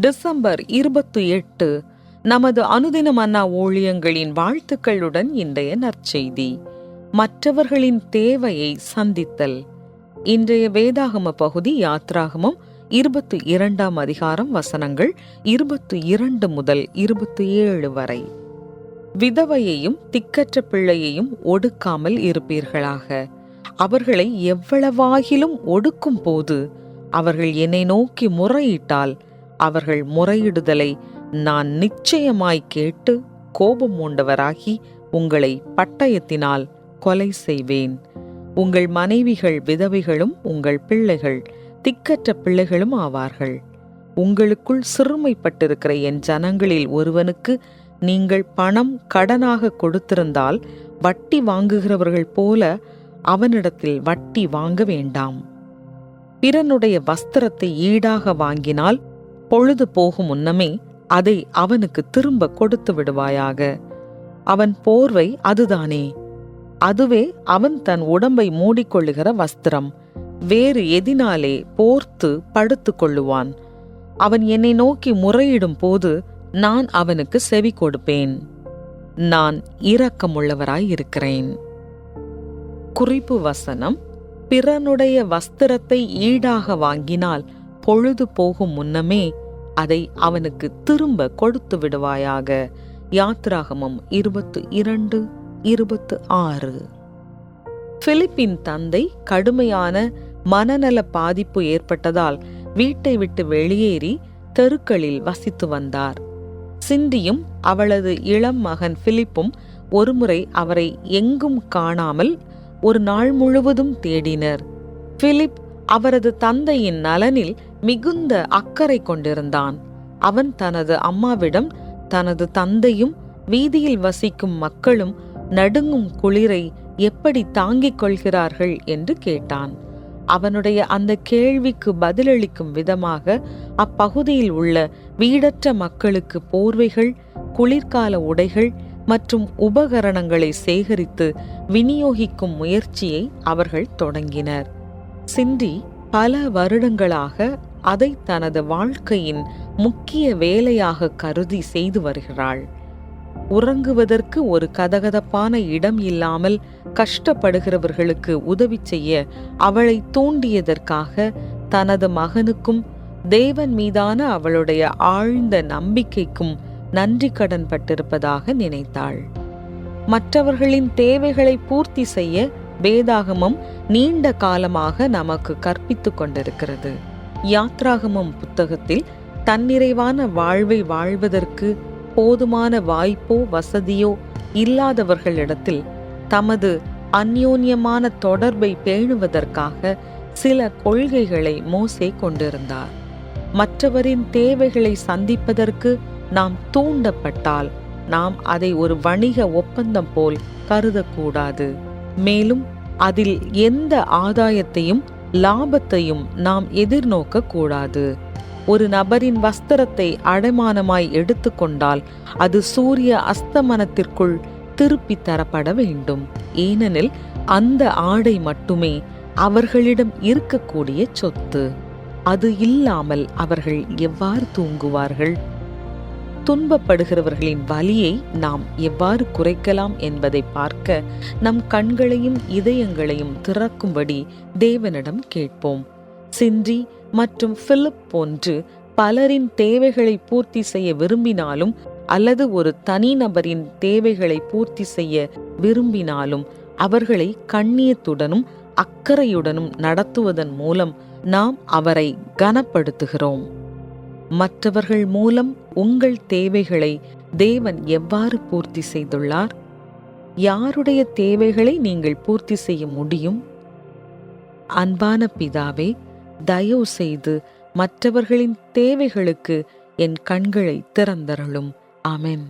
December இருபத்தி எட்டு நமது அனுதின மன்னா ஊழியங்களின் வாழ்த்துக்களுடன் இன்றைய நற்செய்தி. மற்றவர்களின் தேவையை சந்தித்தல். இன்றைய வேதாகம பகுதி யாத்ராகமம் இருபத்தி இரண்டாம் அதிகாரம் வசனங்கள் இருபத்தி இரண்டு முதல் இருபத்தி ஏழு வரை. விதவையையும் திக்கற்ற பிள்ளையையும் ஒடுக்காமல் இருப்பீர்களாக. அவர்களை எவ்வளவாகிலும் ஒடுக்கும் போது அவர்கள் என்னை நோக்கி முறையிட்டால் அவர்கள் முறையிடுதலை நான் நிச்சயமாய் கேட்டு கோபம் மூண்டவராகி உங்களை பட்டயத்தினால் கொலை செய்வேன். உங்கள் மனைவிகள் விதவைகளும் உங்கள் பிள்ளைகள் திக்கற்ற பிள்ளைகளும் ஆவார்கள். உங்களுக்குள் சிறுமைப்பட்டிருக்கிற என் ஜனங்களில் ஒருவனுக்கு நீங்கள் பணம் கடனாக கொடுத்திருந்தால் வட்டி வாங்குகிறவர்கள் போல அவனிடத்தில் வட்டி வாங்க வேண்டாம். பிறனுடைய வஸ்திரத்தை ஈடாக வாங்கினால் பொழுது போகும் முன்னமே அதை அவனுக்கு திரும்ப கொடுத்து விடுவாயாக. அவன் போர்வை அதுதானே. அதுவே அவன் தன் உடம்பை மூடிக்கொள்ளுகிற வஸ்திரம். வேறு எதினாலே போர்த்து படுத்து கொள்ளுவான். அவன் என்னை நோக்கி முறையிடும் போது நான் அவனுக்கு செவி கொடுப்பேன். நான் இரக்கமுள்ளவராய் இருக்கிறேன். குறிப்பு வசனம். பிறனுடைய வஸ்திரத்தை ஈடாக வாங்கினால் பொழுது போகும் முன்னமே அதை அவனுக்கு திரும்ப கொடுத்து விடுவாயாக. யாத்ராகமம் இருபத்து இரண்டு இருபத்து ஆறு. பிலிப்பின் தந்தை கடுமையான மனநல பாதிப்பு ஏற்பட்டதால் வீட்டை விட்டு வெளியேறி தெருக்களில் வசித்து வந்தார். சிந்தியும் அவளது இளம் மகன் பிலிப்பும் ஒருமுறை அவரை எங்கும் காணாமல் ஒரு நாள் முழுவதும் தேடினர். பிலிப் அவரது தந்தையின் நலனில் மிகுந்த அக்கறை கொண்டிருந்தான். அவன் தனது அம்மாவிடம் தனது தந்தையும் வீதியில் வசிக்கும் மக்களும் நடுங்கும் குளிரை எப்படி தாங்கிக் கொள்கிறார்கள் என்று கேட்டான். அவனுடைய அந்த கேள்விக்கு பதிலளிக்கும் விதமாக அப்பகுதியில் உள்ள வீடற்ற மக்களுக்கு போர்வைகள் குளிர்கால உடைகள் மற்றும் உபகரணங்களை சேகரித்து விநியோகிக்கும் முயற்சியை அவர்கள் தொடங்கினர். சிண்டி பல வருடங்களாக அதை தனது வாழ்க்கையின் முக்கிய வேலையாக கருதி செய்து வருகிறாள். உறங்குவதற்கு ஒரு கதகதப்பான இடம் இல்லாமல் கஷ்டப்படுகிறவர்களுக்கு உதவி செய்ய அவளை தூண்டியதற்காக தனது மகனுக்கும் தேவன் மீதான அவளுடைய ஆழ்ந்த நம்பிக்கைக்கும் நன்றி கடன் பட்டிருப்பதாக நினைத்தாள். மற்றவர்களின் தேவைகளை பூர்த்தி செய்ய வேதாகமம் நீண்ட காலமாக நமக்கு கற்பித்துக் கொண்டிருக்கிறது. யாத்ராகமம் புத்தகத்தில் தன்னிறைவான வாழ்வை வாழ்வதற்கு போதுமான வாய்ப்போ வசதியோ இல்லாதவர்களிடத்தில் தமது அந்யோன்யமான தொடர்பை பேணுவதற்காக சில கொள்கைகளை மோசே கொண்டிருந்தார். மற்றவரின் தேவைகளை சந்திப்பதற்கு நாம் தூண்டப்பட்டால் நாம் அதை ஒரு வணிக ஒப்பந்தம் போல் கருதக்கூடாது. மேலும் அதில் எந்த ஆதாயத்தையும் லாபத்தையும் நாம் எதிர்நோக்க கூடாது ஒரு நபரின் வஸ்திரத்தை அடைமானமாய் எடுத்துக்கொண்டால் அது சூரிய அஸ்தமனத்திற்குள் திருப்பி தரப்பட வேண்டும். ஏனெனில் அந்த ஆடை மட்டுமே அவர்களிடம் இருக்கக்கூடிய சொத்து. அது இல்லாமல் அவர்கள் எவ்வாறு தூங்குவார்கள்? துன்பப்படுகிறவர்களின் வலியை நாம் எவ்வாறு குறைக்கலாம் என்பதை பார்க்க நம் கண்களையும் இதயங்களையும் திறக்கும்படி தேவனிடம் கேட்போம். சின்றி மற்றும் பிலிப் போன்று பலரின் தேவைகளை பூர்த்தி செய்ய விரும்பினாலும் அல்லது ஒரு தனிநபரின் தேவைகளை பூர்த்தி செய்ய விரும்பினாலும் அவர்களை கண்ணியத்துடனும் அக்கறையுடனும் நடத்துவதன் மூலம் நாம் அவரை கனப்படுத்துகிறோம். மற்றவர்கள் மூலம் உங்கள் தேவைகளை தேவன் எவ்வாறு பூர்த்தி செய்துள்ளார்? யாருடைய தேவைகளை நீங்கள் பூர்த்தி செய்ய முடியும்? அன்பான பிதாவே தயவு செய்து மற்றவர்களின் தேவைகளுக்கு என் கண்களை திறந்தருளும். ஆமென்.